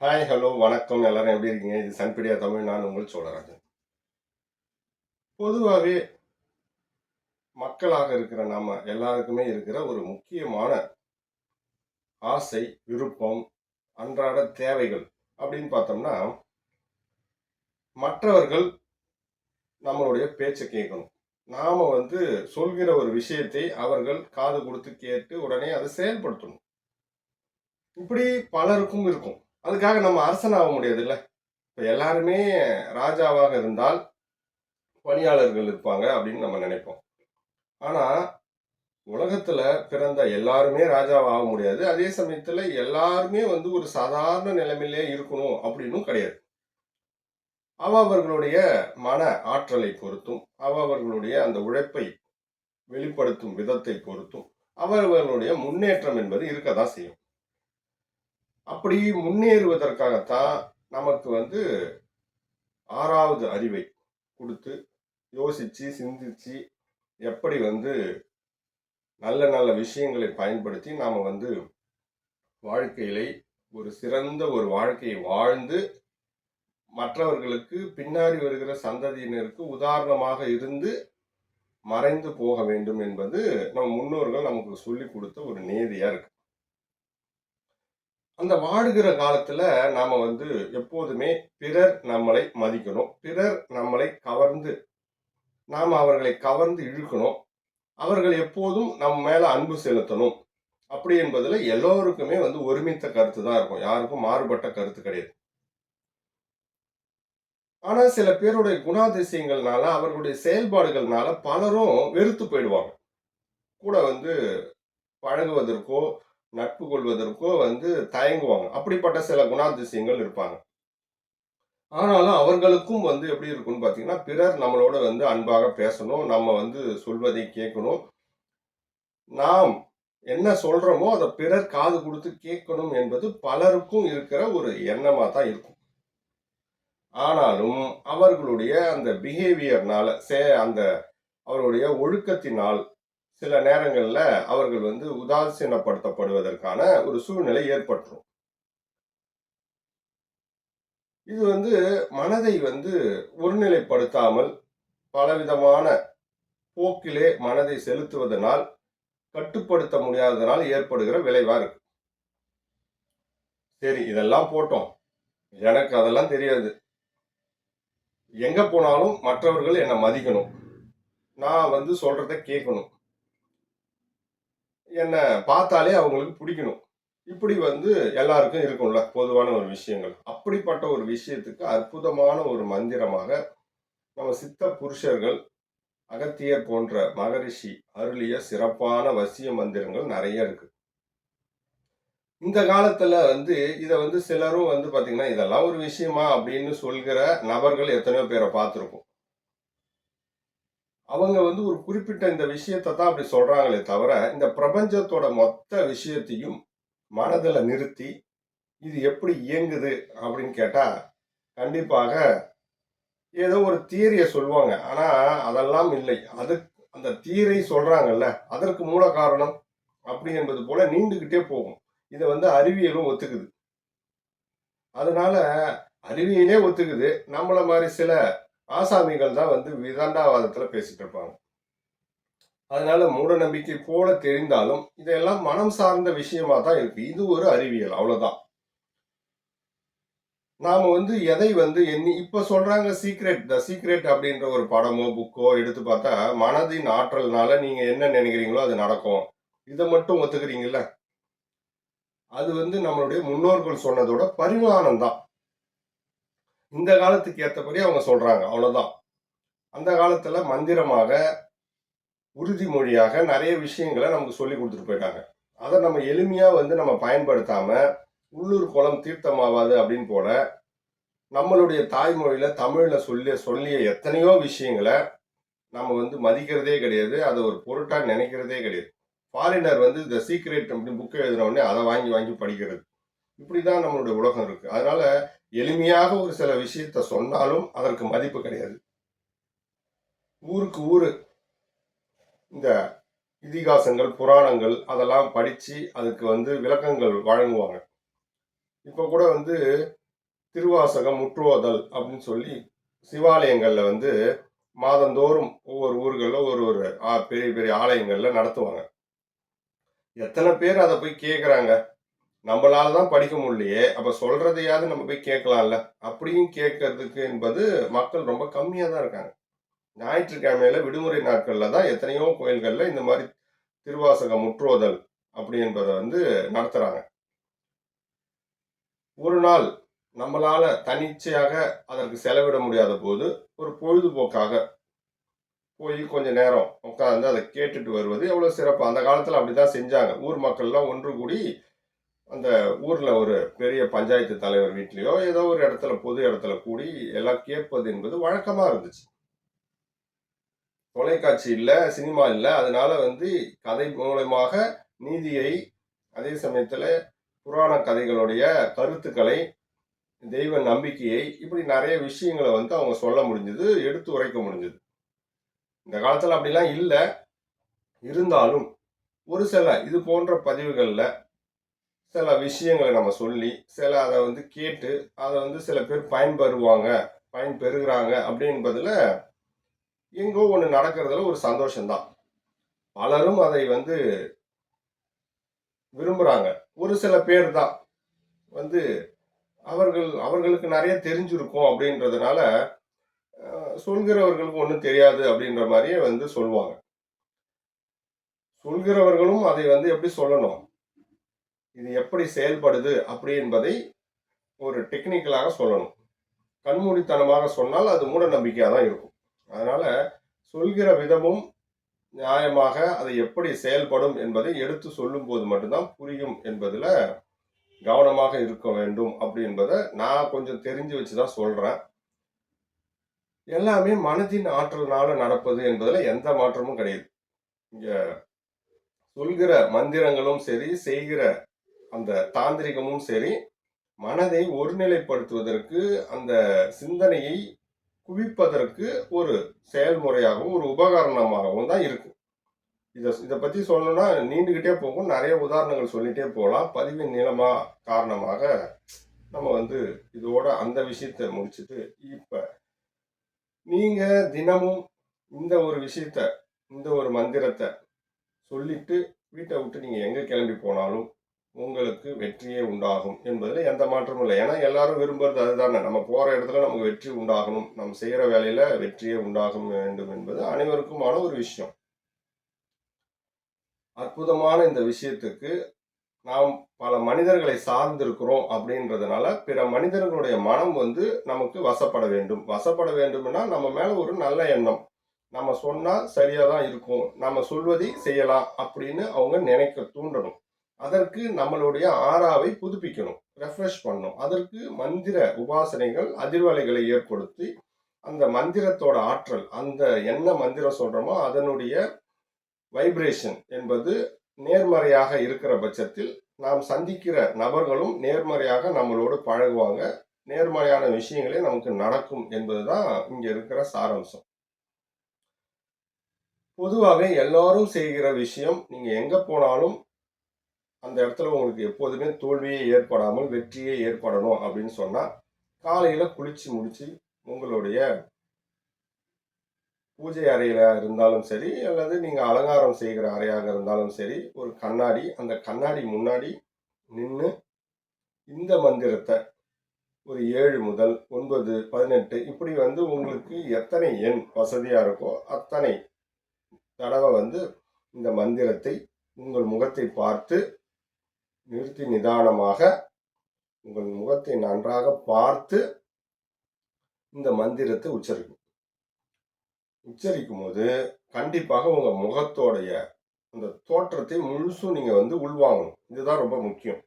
Hi hello வணக்கம். எல்லாரும் எப்படி இருக்கீங்க? இது சன்பிடியா தமிழ். நான் உங்கள் சோழராஜன். பொதுவாகவே மக்களாக இருக்கிற நாம எல்லாருக்குமே இருக்கிற ஒரு முக்கியமான ஆசை விருப்பம் அன்றாட தேவைகள் அப்படின்னு பார்த்தோம்னா மற்றவர்கள் நம்மளுடைய பேச்சை கேட்கணும். நாம வந்து சொல்கிற ஒரு விஷயத்தை அவர்கள் காது கொடுத்து கேட்டு உடனே அதை செயல்படுத்தணும். இப்படி பலருக்கும் இருக்கும். அதுக்காக நம்ம அரசனாக முடியாது இல்லை இப்போ எல்லாருமே ராஜாவாக இருந்தால் பணியாளர்கள் இருப்பாங்க அப்படின்னு நம்ம நினைப்போம். ஆனால் உலகத்தில் பிறந்த எல்லாருமே ராஜாவாக முடியாது. அதே சமயத்தில் எல்லாருமே வந்து ஒரு சாதாரண நிலைமையிலே இருக்கணும் அப்படின்னும் கிடையாது. அவர்களுடைய மன ஆற்றலை பொறுத்தும் அவர்களுடைய அந்த உழைப்பை வெளிப்படுத்தும் விதத்தை பொறுத்தும் அவர்களுடைய முன்னேற்றம் என்பது இருக்க தான் செய்யும். அப்படி முன்னேறுவதற்காகத்தான் நமக்கு வந்து ஆறாவது அறிவை கொடுத்து யோசிச்சு சிந்திச்சு எப்படி வந்து நல்ல நல்ல விஷயங்களை பயன்படுத்தி நாம் வந்து வாழ்க்கையிலே ஒரு சிறந்த ஒரு வாழ்க்கையை வாழ்ந்து மற்றவர்களுக்கு பின்னாடி வருகிற சந்ததியினருக்கு உதாரணமாக இருந்து மறைந்து போக வேண்டும் என்பது நம் முன்னோர்கள் நமக்கு சொல்லி கொடுத்த ஒரு நேதியாக இருக்கு. அந்த வாடுகிற காலத்துல நாம வந்து எப்போதுமே பிறர் நம்மளை மதிக்கணும். பிறர் நம்மளை கவர்ந்து நாம் அவர்களை கவர்ந்து இழுக்கணும். அவர்கள் எப்போதும் நம் மேல அன்பு செலுத்தணும். அப்படி என்பதுல எல்லோருக்குமே வந்து ஒருமித்த கருத்து தான் இருக்கும். யாருக்கும் மாறுபட்ட கருத்து கிடையாது. ஆனா சில பேருடைய குணாதிசயங்கள்னால அவர்களுடைய செயல்பாடுகள்னால பலரும் வெறுத்து போயிடுவாங்க. கூட வந்து பழகுவதற்கோ நட்பு கொள்வதற்கோ வந்து தயங்குவாங்க. அப்படிப்பட்ட சில குணாதிசயங்கள் இருப்பாங்க. ஆனாலும் அவர்களுக்கும் வந்து எப்படி இருக்கும்னு பார்த்தீங்கன்னா பிறர் நம்மளோட வந்து அன்பாக பேசணும் நம்ம வந்து சொல்வதை கேட்கணும். நாம் என்ன சொல்கிறோமோ அதை பிறர் காது கொடுத்து கேட்கணும் என்பது பலருக்கும் இருக்கிற ஒரு எண்ணமாக தான் இருக்கும். ஆனாலும் அவர்களுடைய அந்த பிஹேவியர்னால சே அந்த அவருடைய ஒழுக்கத்தினால் சில நேரங்களில் அவர்கள் வந்து உதாசீனப்படுத்தப்படுவதற்கான ஒரு சூழ்நிலை ஏற்பட்டுரும். இது வந்து மனதை வந்து ஒருநிலைப்படுத்தாமல் பலவிதமான போக்கிலே மனதை செலுத்துவதனால் கட்டுப்படுத்த முடியாததனால் ஏற்படுகிற விளைவா இருக்கு. சரி இதெல்லாம் போட்டோம். எனக்கு அதெல்லாம் தெரியாது. எங்க போனாலும் மற்றவர்கள் என்னை மதிக்கணும். நான் வந்து சொல்றத கேட்கணும். என்னை பார்த்தாலே அவங்களுக்கு பிடிக்கணும். இப்படி வந்து எல்லாருக்கும் இருக்கும்ல பொதுவான ஒரு விஷயங்கள். அப்படிப்பட்ட ஒரு விஷயத்துக்கு அற்புதமான ஒரு மந்திரமாக நம்ம சித்த புருஷர்கள் அகத்தியர் போன்ற மகரிஷி அருளிய சிறப்பான வசிய மந்திரங்கள் நிறைய இருக்கு. இந்த காலத்துல வந்து இதை வந்து சிலரும் வந்து பாத்தீங்கன்னா இதெல்லாம் ஒரு விஷயமா? அப்படின்னு சொல்கிற நபர்கள் எத்தனையோ பேரை பார்த்துருக்கோம் அவங்க வந்து ஒரு குறிப்பிட்ட இந்த விஷயத்தை தான் அப்படி சொல்கிறாங்களே தவிர இந்த பிரபஞ்சத்தோட மொத்த விஷயத்தையும் மனதில் நிறுத்தி இது எப்படி இயங்குது அப்படின்னு கேட்டால் கண்டிப்பாக ஏதோ ஒரு தியரியை சொல்லுவாங்க. ஆனால் அதெல்லாம் இல்லை. அது அந்த தியரை சொல்கிறாங்கல்ல அதற்கு மூல காரணம் அப்படி என்பது போல நீண்டுக்கிட்டே போகும். இதை வந்து அறிவியலும் ஒத்துக்குது. அதனால அறிவியலே ஒத்துக்குது. நம்மள மாதிரி சில ஆசாமிகள் தான் வந்து விதண்டாவாதத்தில் பேசிட்டு இருப்பாங்க. அதனால மூட நம்பிக்கை போல தெரிந்தாலும் இதெல்லாம் மனம் சார்ந்த விஷயமா தான் இருக்கு. இது ஒரு அறிவியல் அவ்வளவுதான். நாம வந்து எதை வந்து எண்ணி இப்ப சொல்றாங்க சீக்ரெட் த சீக்ரெட் அப்படின்ற ஒரு படமோ புக்கோ எடுத்து பார்த்தா மனதின் ஆற்றல்னால நீங்க என்ன நினைக்கிறீங்களோ அது நடக்கும். இதை மட்டும் ஒத்துக்கிறீங்கல்ல? அது வந்து நம்மளுடைய முன்னோர்கள் சொன்னதோட பரிமாணம் தான் இந்த காலத்துக்கு ஏற்றபடி அவங்க சொல்கிறாங்க அவ்வளோதான் அந்த காலத்தில் மந்திரமாக உறுதிமொழியாக நிறைய விஷயங்களை நமக்கு சொல்லி கொடுத்துட்டு போயிட்டாங்க. அதை நம்ம எளிமையாக வந்து நம்ம பயன்படுத்தாமல் உள்ளூர் குளம் தீர்த்தமாவாது அப்படின்னு போல நம்மளுடைய தாய்மொழியில் தமிழில் சொல்லி சொல்லிய எத்தனையோ விஷயங்களை நம்ம வந்து மதிக்கிறதே கிடையாது. அதை ஒரு பொருட்டாக நினைக்கிறதே கிடையாது. ஃபாரினர் வந்து த சீக்ரெட் அப்படின்னு புக்கை எழுதின உடனே அதை வாங்கி வாங்கி படிக்கிறது. இப்படி தான் நம்மளுடைய உலகம் இருக்குது அதனால் எளிமையாக ஒரு சில விஷயத்த சொன்னாலும் அதற்கு மதிப்பு கிடையாது. ஊருக்கு ஊர் இந்த இதிகாசங்கள் புராணங்கள் அதெல்லாம் படித்து அதுக்கு வந்து விளக்கங்கள் வழங்குவாங்க. இப்போ கூட வந்து திருவாசகம் முற்றுவதல் அப்படின்னு சொல்லி சிவாலயங்களில் வந்து மாதந்தோறும் ஒவ்வொரு ஊர்களில் ஒரு ஒரு ஆ- பெரிய பெரிய ஆலயங்களில் நடத்துவாங்க. எத்தனை பேர் அதை போய் கேட்குறாங்க நம்மளால தான் படிக்க முடியலையே அப்போ சொல்கிறதையாவது நம்ம போய் கேட்கலாம்ல? அப்படியும் கேட்கறதுக்கு என்பது மக்கள் ரொம்ப கம்மியாக தான் இருக்காங்க. ஞாயிற்றுக்கிழமையில விடுமுறை நாட்களில் தான் எத்தனையோ கோயில்களில் இந்த மாதிரி திருவாசக முற்றோதல் அப்படி என்பதை வந்து நடத்துகிறாங்க ஒரு நாள் நம்மளால தனிச்சையாக அதற்கு செலவிட முடியாத போது ஒரு பொழுதுபோக்காக போய் கொஞ்சம் நேரம் உட்காந்து அதை கேட்டுட்டு வருவது எவ்வளோ சிறப்பு. அந்த காலத்தில் அப்படி தான் செஞ்சாங்க. ஊர் மக்கள்லாம் ஒன்று கூடி அந்த ஊரில் ஒரு பெரிய பஞ்சாயத்து தலைவர் வீட்லேயோ ஏதோ ஒரு இடத்துல பொது இடத்துல கூடி எல்லாம் கேட்பது என்பது வழக்கமாக இருந்துச்சு. தொலைக்காட்சி இல்லை சினிமா இல்லை அதனால வந்து கதை மூலமாக நீதியை அதே சமயத்தில் புராண கதைகளுடைய கருத்துக்களை தெய்வ நம்பிக்கையை இப்படி நிறைய விஷயங்களை வந்து அவங்க சொல்ல முடிஞ்சது எடுத்து உரைக்க முடிஞ்சது. இந்த காலத்தில் அப்படிலாம் இல்லை. இருந்தாலும் ஒரு சில இது போன்ற பதிவுகளில் சில விஷயங்களை நம்ம சொல்லி சில அதை வந்து கேட்டு அதை வந்து சில பேர் பயன்பெறுவாங்க பயன் பெறுகிறாங்க அப்படின்பதில் எங்கோ ஒன்று நடக்கிறதுல ஒரு சந்தோஷம்தான். பலரும் அதை வந்து விரும்புகிறாங்க ஒரு சில பேர் தான் வந்து அவர்கள் அவர்களுக்கு நிறைய தெரிஞ்சிருக்கும் அப்படின்றதுனால சொல்கிறவர்களுக்கு ஒன்றும் தெரியாது அப்படின்ற மாதிரியே வந்து சொல்லுவாங்க. சொல்கிறவர்களும் அதை வந்து எப்படி சொல்லணும்? இது எப்படி செயல்படுது அப்படி என்பதை ஒரு டெக்னிக்கலாக சொல்லணும். கண்மூடித்தனமாக சொன்னால் அது மூட நம்பிக்கையாக தான் இருக்கும். அதனால் சொல்கிற விதமும் நியாயமாக அதை எப்படி செயல்படும் என்பதை எடுத்து சொல்லும்போது மட்டும்தான் புரியும் என்பதில் கவனமாக இருக்க வேண்டும் அப்படி என்பதை நான் கொஞ்சம் தெரிஞ்சு வச்சு தான் சொல்கிறேன் எல்லாமே மனதின் ஆற்றலினால நடப்பது என்பதில் எந்த மாற்றமும் கிடையாது. இங்கே சொல்கிற மந்திரங்களும் சரி செய்கிற அந்த தாந்திரிகமும் சரி மனதை ஒருநிலைப்படுத்துவதற்கு அந்த சிந்தனையை குவிப்பதற்கு ஒரு செயல்முறையாகவும் ஒரு உபகரணமாகவும் தான் இருக்கும். இதை இதை பற்றி சொல்லணும்னா நீண்டுகிட்டே போகும். நிறைய உதாரணங்கள் சொல்லிட்டே போகலாம். பதிவின் நீளமாக காரணமாக நம்ம வந்து இதோட அந்த விஷயத்தை முடிச்சுட்டு இப்போ நீங்கள் தினமும் இந்த ஒரு விஷயத்த இந்த ஒரு மந்திரத்தை சொல்லிட்டு வீட்டை விட்டு நீங்கள் எங்கே கிளம்பி போனாலும் உங்களுக்கு வெற்றியே உண்டாகும் என்பதில் எந்த மாற்றமும் இல்லை. ஏன்னா எல்லாரும் விரும்புறது அதுதானே. நம்ம போகிற இடத்துல நமக்கு வெற்றி உண்டாகணும். நம்ம செய்கிற வேலையில் வெற்றியே உண்டாகும் வேண்டும் என்பது அனைவருக்குமான ஒரு விஷயம். அற்புதமான இந்த விஷயத்துக்கு நாம் பல மனிதர்களை சார்ந்திருக்கிறோம் அப்படின்றதுனால பிற மனிதர்களுடைய மனம் வந்து நமக்கு வசப்பட வேண்டும். வசப்பட வேண்டும்னா நம்ம மேலே ஒரு நல்ல எண்ணம். நம்ம சொன்னால் சரியாக தான் இருக்கும். நம்ம சொல்வதை செய்யலாம் அப்படின்னு அவங்க நினைக்க தூண்டணும். அதற்கு நம்மளுடைய ஆறாவை புதுப்பிக்கணும் ரெஃப்ரெஷ் பண்ணணும். அதற்கு மந்திர உபாசனைகள் அதிர்வலைகளை ஏற்படுத்தி அந்த மந்திரத்தோட ஆற்றல் அந்த என்ன மந்திரம் சொல்கிறோமோ அதனுடைய வைப்ரேஷன் என்பது நேர்மறையாக இருக்கிற பட்சத்தில் நாம் சந்திக்கிற நபர்களும் நேர்மறையாக நம்மளோடு பழகுவாங்க. நேர்மறையான விஷயங்களே நமக்கு நடக்கும் என்பதுதான் இங்கே இருக்கிற சாராம்சம். பொதுவாக எல்லாரும் செய்கிற விஷயம் நீங்கள் எங்கே போனாலும் அந்த இடத்துல உங்களுக்கு எப்போதுமே தோல்வியே ஏற்படாமல் வெற்றியே ஏற்படணும் அப்படின்னு சொன்னால் காலையில் குளித்து முடித்து உங்களுடைய பூஜை அறையில் இருந்தாலும் சரி அல்லது நீங்கள் அலங்காரம் செய்கிற அறையாக இருந்தாலும் சரி ஒரு கண்ணாடி அந்த கண்ணாடி முன்னாடி நின்று இந்த மந்திரத்தை ஒரு ஏழு முதல் ஒன்பது பதினெட்டு இப்படி வந்து உங்களுக்கு எத்தனை எண் வசதியாக இருக்கோ அத்தனை தடவை வந்து இந்த மந்திரத்தை உங்கள் முகத்தை பார்த்து நிறுத்தி நிதானமாக உங்கள் முகத்தை நன்றாக பார்த்து இந்த மந்திரத்தை உச்சரிக்கும். உச்சரிக்கும் போது கண்டிப்பாக உங்கள் முகத்தோடைய அந்த தோற்றத்தை முழுசும் நீங்கள் வந்து உள்வாங்கணும். இதுதான் ரொம்ப முக்கியம்.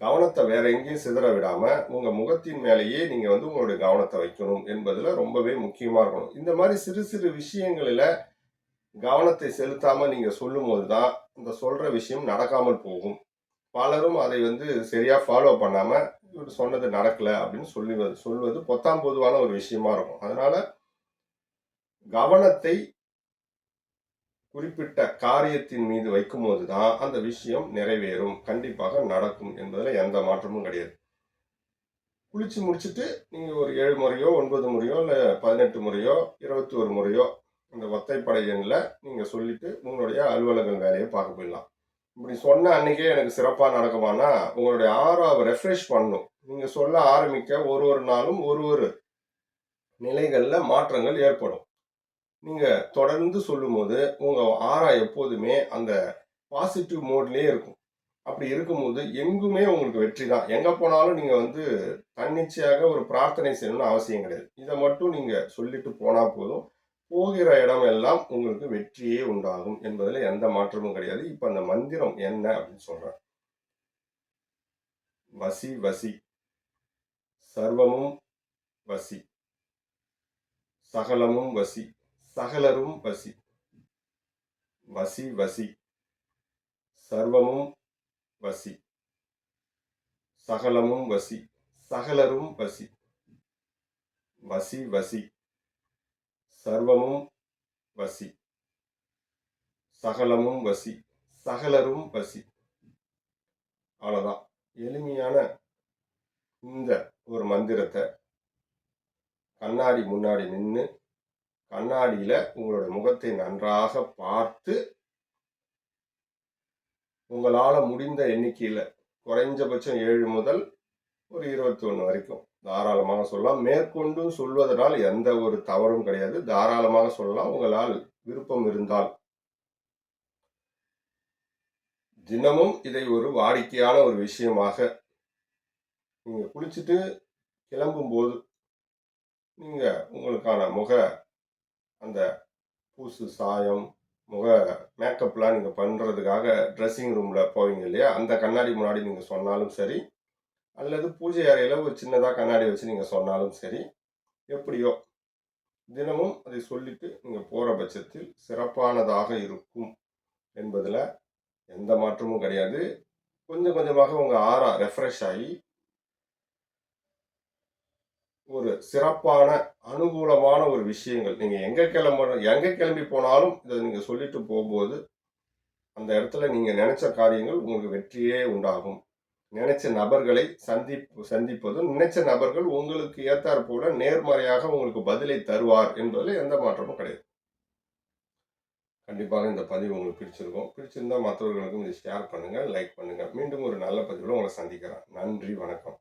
கவனத்தை வேற எங்கேயும் சிதற விடாமல் உங்கள் முகத்தின் மேலேயே நீங்கள் வந்து உங்களுடைய கவனத்தை வைக்கணும் என்பதில் ரொம்பவே முக்கியமாக இருக்கணும். இந்த மாதிரி சிறு சிறு விஷயங்களில் கவனத்தை செலுத்தாமல் நீங்கள் சொல்லும் போதுதான் இந்த சொல்கிற விஷயம் நடக்காமல் போகும். பலரும் அதை வந்து சரியாக ஃபாலோ பண்ணாமல் இவர் சொன்னது நடக்கலை அப்படின்னு சொல்லி சொல்வது பொத்தாம் பொதுவான ஒரு விஷயமா இருக்கும். அதனால கவனத்தை குறிப்பிட்ட காரியத்தின் மீது வைக்கும்போது தான் அந்த விஷயம் நிறைவேறும். கண்டிப்பாக நடக்கும் என்பதில் எந்த மாற்றமும் கிடையாது. குளிச்சு முடிச்சுட்டு நீங்கள் ஒரு ஏழு முறையோ ஒன்பது முறையோ இல்லை பதினெட்டு முறையோ இருபத்தி ஒரு முறையோ இந்த ஒத்தைப்படை எண்ணில் நீங்கள் சொல்லிட்டு உங்களுடைய அலுவலகம் வேலையை பார்க்க போயிடலாம். இப்படி சொன்ன அன்னைக்கே எனக்கு சிறப்பாக நடக்குமானா உங்களுடைய ஆறாவை ரெஃப்ரெஷ் பண்ணும். நீங்கள் சொல்ல ஆரம்பிக்க ஒரு ஒரு நாளும் ஒரு ஒரு நிலைகளில் மாற்றங்கள் ஏற்படும். நீங்கள் தொடர்ந்து சொல்லும்போது உங்கள் ஆறா எப்போதுமே அந்த பாசிட்டிவ் மோட்லேயே இருக்கும். அப்படி இருக்கும்போது எங்குமே உங்களுக்கு வெற்றி தான். எங்கே போனாலும் நீங்கள் வந்து தன்னிச்சையாக ஒரு பிரார்த்தனை செய்யணும்னு அவசியம் கிடையாது. இதை மட்டும் நீங்கள் சொல்லிட்டு போனால் போதும். போகிற இடம் எல்லாம் உங்களுக்கு வெற்றியே உண்டாகும் என்பதில் எந்த மாற்றமும் கிடையாது. இப்போ அந்த மந்திரம் என்ன அப்படின்னு சொல்கிறேன் வசி வசி. சர்வமும் வசி. சகலமும் வசி. சகலரும் வசி. வசி வசி. சர்வமும் வசி. சகலமும் வசி. சகலரும் வசி. வசி வசி. சர்வமும் வசி. சகலமும் வசி. சகலரும் வசி. அவ்வளோதான் எளிமையான இந்த ஒரு மந்திரத்தை கண்ணாடி முன்னாடி நின்று கண்ணாடியில் உங்களோட முகத்தை நன்றாக பார்த்து உங்களால் முடிந்த எண்ணிக்கையில் குறைஞ்சபட்சம் ஏழு முதல் ஒரு இருபத்தி ஒன்று வரைக்கும் தாராளமாக சொல்லலாம். மேற்கொண்டும் சொல்வதனால் எந்த ஒரு தவறும் கிடையாது. தாராளமாக சொல்லலாம். உங்களால் விருப்பம் இருந்தால். தினமும் இதை ஒரு வாடிக்கையான ஒரு விஷயமாக நீங்கள் குளிச்சுட்டு கிளம்பும்போது நீங்கள் உங்களுக்கான முக அந்த பூசு சாயம் முக மேக்கப்லாம் நீங்கள் பண்ணுறதுக்காக ட்ரெஸ்ஸிங் ரூமில் போவீங்க இல்லையா? அந்த கண்ணாடி முன்னாடி நீங்கள் சொன்னாலும் சரி அல்லது பூஜை அறையில் ஒரு சின்னதாக கண்ணாடி வச்சு நீங்கள் சொன்னாலும் சரி எப்படியோ தினமும் அதை சொல்லிட்டு நீங்கள் போகிற பட்சத்தில் சிறப்பானதாக இருக்கும் என்பதில் எந்த மாற்றமும் கிடையாது. கொஞ்சம் கொஞ்சமாக உங்கள் ஆறா ரெஃப்ரெஷ் ஆகி ஒரு சிறப்பான அனுகூலமான ஒரு விஷயங்கள். நீங்கள் எங்கே கிளம்ப எங்கே கிளம்பி போனாலும் இதை நீங்கள் சொல்லிட்டு போகும்போது அந்த இடத்துல நீங்கள் நினச்ச காரியங்கள் உங்களுக்கு வெற்றியே உண்டாகும். நினைச்ச நபர்களை சந்திப்பு சந்திப்பதும் நினைச்ச நபர்கள் உங்களுக்கு ஏத்தாற் போல நேர்மறையாக உங்களுக்கு பதிலை தருவார் என்பதில் எந்த மாற்றமும் கிடையாது. கண்டிப்பாக இந்த பதிவு உங்களுக்கு பிடிச்சிருக்கும். பிடிச்சிருந்தா மற்றவர்களுக்கும் இதை ஷேர் பண்ணுங்கள் லைக் பண்ணுங்கள் மீண்டும் ஒரு நல்ல பதிவில் உங்களை சந்திக்கிறேன். நன்றி வணக்கம்.